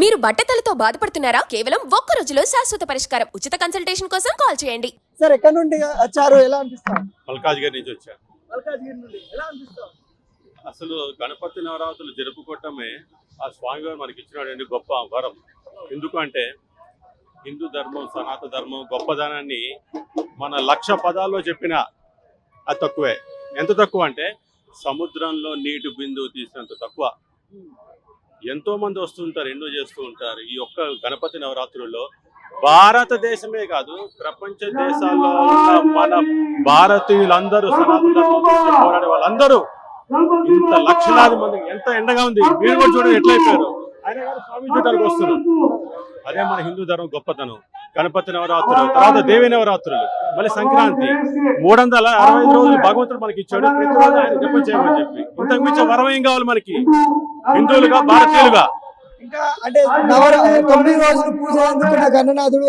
మీరు బట్టతలతో బాధపడుతున్నారా? కేవలం ఒక్క రోజులో శాశ్వత పరిష్కారం. ఉచిత కన్సల్టేషన్ కోసం కాల్ చేయండి. సార్ ఎక్కడి నుండి వచ్చారు? ఎలా అనిపిస్తాం మల్కాజ్గిరి నుంచి వచ్చా. మల్కాజ్గిరి నుండి. ఎలా అనిపిస్తాం అసలు గణపతి నవరాత్రులు జరుపుకోవటమే ఆ స్వామివారు మనకి ఇచ్చినటువంటి గొప్ప వరం. ఎందుకంటే హిందూ ధర్మం సనాతన ధర్మం గొప్పదనాన్ని మన లక్ష పదాల్లో చెప్పిన అది తక్కువే. ఎంత తక్కువ అంటే సముద్రంలో నీటి బిందువు తీసినంత తక్కువ. ఎంతో మంది వస్తుంటారు ఎన్నో చేస్తూ ఉంటారు. ఈ ఒక్క గణపతి నవరాత్రుల్లో భారతదేశమే కాదు ప్రపంచ దేశాల్లో మన భారతీయులందరూ సనాతన పోరాడే వాళ్ళందరూ ఇంత లక్షలాది మంది ఎంత ఎండగా ఉంది మీరు కూడా చూడండి ఎట్లయిపోయారు. ఆయన గారు స్వామి చూడడానికి వస్తున్నారు. అదే మన హిందూ ధర్మం గొప్పతనం. గణపతి నవరాత్రులు తర్వాత దేవి నవరాత్రులు మళ్ళీ సంక్రాంతి. మూడు వందల అరవై ఐదు రోజులు భగవంతుడు మనకి ఇచ్చాడు. ప్రతి రోజు ఆయన జపం చేయమని చెప్పి. ఇంతకు మించి వరం ఏం కావాలి మనకి? హిందువులుగా భారతీయులుగా? ఇంకా అంటే నవర తొమ్మిది రోజులు పూజ అందుకున్న గణనాథుడు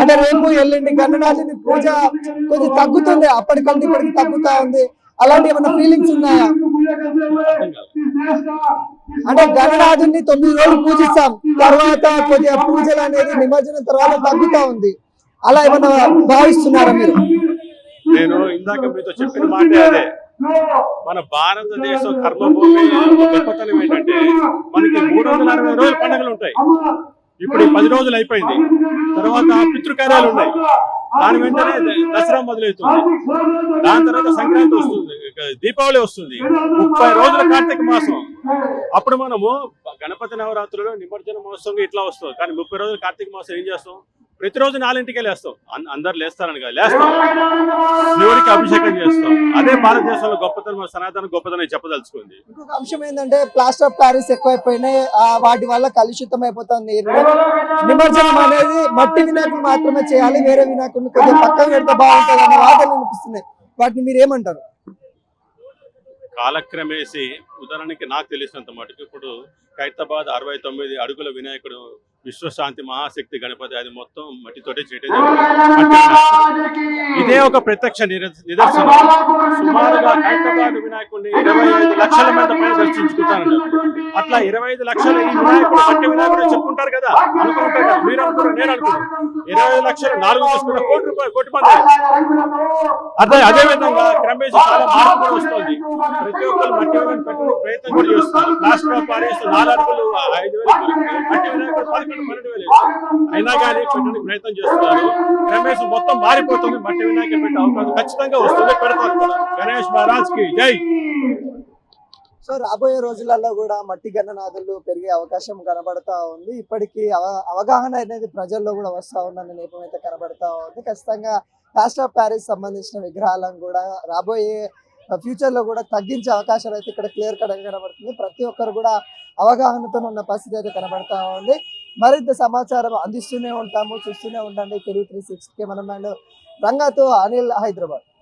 అంటే రేపు ఎల్లుండి గణనాథుని పూజ కొంచెం తగ్గుతుంది. అప్పటికంటే ఇప్పటికి తగ్గుతా ఉంది. అలాంటి ఏమైనా ఫీలింగ్స్ ఉన్నాయా. అంటే గణనాథుని తొమ్మిది రోజులు పూజిస్తాం. తర్వాత కొద్దిగా పూజలు అనేది నిమజ్జనం తర్వాత తగ్గుతా ఉంది. అలా ఏమైనా భావిస్తున్నారా మీరు? నేను ఇందాక మీతో చెప్పిన మాట అదే. మన భారతదేశం కర్మభూమి గొప్పతనం ఏంటంటే మనకి మూడు వందల అరవై రోజులు పండుగలు ఉంటాయి. ఇప్పుడు పది రోజులు అయిపోయింది. తర్వాత పితృకార్యాలు ఉన్నాయి. దాని వెంటనే దసరా మొదలవుతుంది. దాని తర్వాత సంక్రాంతి వస్తుంది దీపావళి వస్తుంది. ముప్పై రోజుల కార్తీక మాసం. అప్పుడు మనము గణపతి నవరాత్రులు నిమజ్జన మహోత్సవం ఇట్లా వస్తుంది. కానీ ముప్పై రోజులు కార్తీక మాసం ఏం చేస్తాం? ప్రతిరోజు నాలుగింటికే లేస్తాం. అందరు లేస్తారని కాదు లేస్తాం. శివుడికి అభిషేకం చేస్తాం. అదే భారతదేశంలో గొప్పతనం సనాతన గొప్పతనం చెప్పదలుచుకుంది. ఇంకొక అంశం ఏంటంటే ప్లాస్టర్ ఆఫ్ ప్యారిస్ ఎక్కువైపోయినాయి. వాటి వల్ల కలుషితం అయిపోతుంది నిమజ్జనం అనేది మట్టి వినాయకుడు మాత్రమే చేయాలి వేరే వినాయకుడిని కొద్దిగా పక్కన పెడితే బాగుంటుంది అనే వాదనలు వినిపిస్తున్నాయి. వాటిని మీరు ఏమంటారు? కాలక్రమేసి ఉదాహరణకి నాకు తెలిసినంత మటుకు ఇప్పుడు ఖైరతాబాద్ అరవై తొమ్మిది అడుగుల వినాయకుడు విశ్వశాంతి మహాశక్తి గణపతి అది మొత్తం మట్టితోటే చేయడం. ఇదే ఒక ప్రత్యక్ష నిదర్శనం. సుమారుగా ఖైరతాబాద్ వినాయకుడిని ఇరవై ఐదు లక్షల మంది పైన దర్శించుకుంటారన్నారు అట్లా ఇరవై ఐదు లక్షల ఈ వినాయకుడు మట్టి వినాయకుడు చెప్పుకుంటారు కదా. అనుకుంటారు కదా మీరు అనుకున్నారు నేను అనుకున్నాను. ఇరవై ఐదు లక్షలు నాలుగు తీసుకున్న కోటి రూపాయలు కోటి మంది. అదే అదే విధంగా క్రమేసి చాలా మార్పు కూడా వస్తుంది. ప్రతి ఒక్కరు మట్టి వినాయకుడు పెట్టడానికి ప్రయత్నం కూడా చేస్తున్నారు. ప్లాస్టర్ ఆఫ్ పారిస్ నాలుగు అడుగులు ఐదు వేలు అయినా కానీ పెట్టడానికి ప్రయత్నం చేస్తున్నారు క్రమేసి మొత్తం మారిపోతుంది మట్టి వినాయక పెట్టే అవకాశం ఖచ్చితంగా వస్తుంది పెడతారు గణేష్ మహారాజ్కి జై సో రాబోయే రోజులలో కూడా మట్టి గణనాథులు పెరిగే అవకాశం కనబడతా ఉంది. ఇప్పటికీ అవగాహన అనేది ప్రజల్లో కూడా వస్తా ఉందన్న నేపథ్యం అయితే కనబడతా ఉంది. ఖచ్చితంగా ప్లాస్టర్ ఆఫ్ ప్యారిస్ సంబంధించిన విగ్రహాలను కూడా రాబోయే ఫ్యూచర్లో కూడా తగ్గించే అవకాశాలు అయితే ఇక్కడ క్లియర్ కట్ కనబడుతుంది. ప్రతి ఒక్కరు కూడా అవగాహనతో ఉన్న పరిస్థితి అయితే కనబడతా ఉంది. మరింత సమాచారం అందిస్తూనే ఉంటాము చూస్తూనే ఉండండి. తెలుగు త్రీ సిక్స్ మనం అండ్ రంగాతో అనిల్ హైదరాబాద్.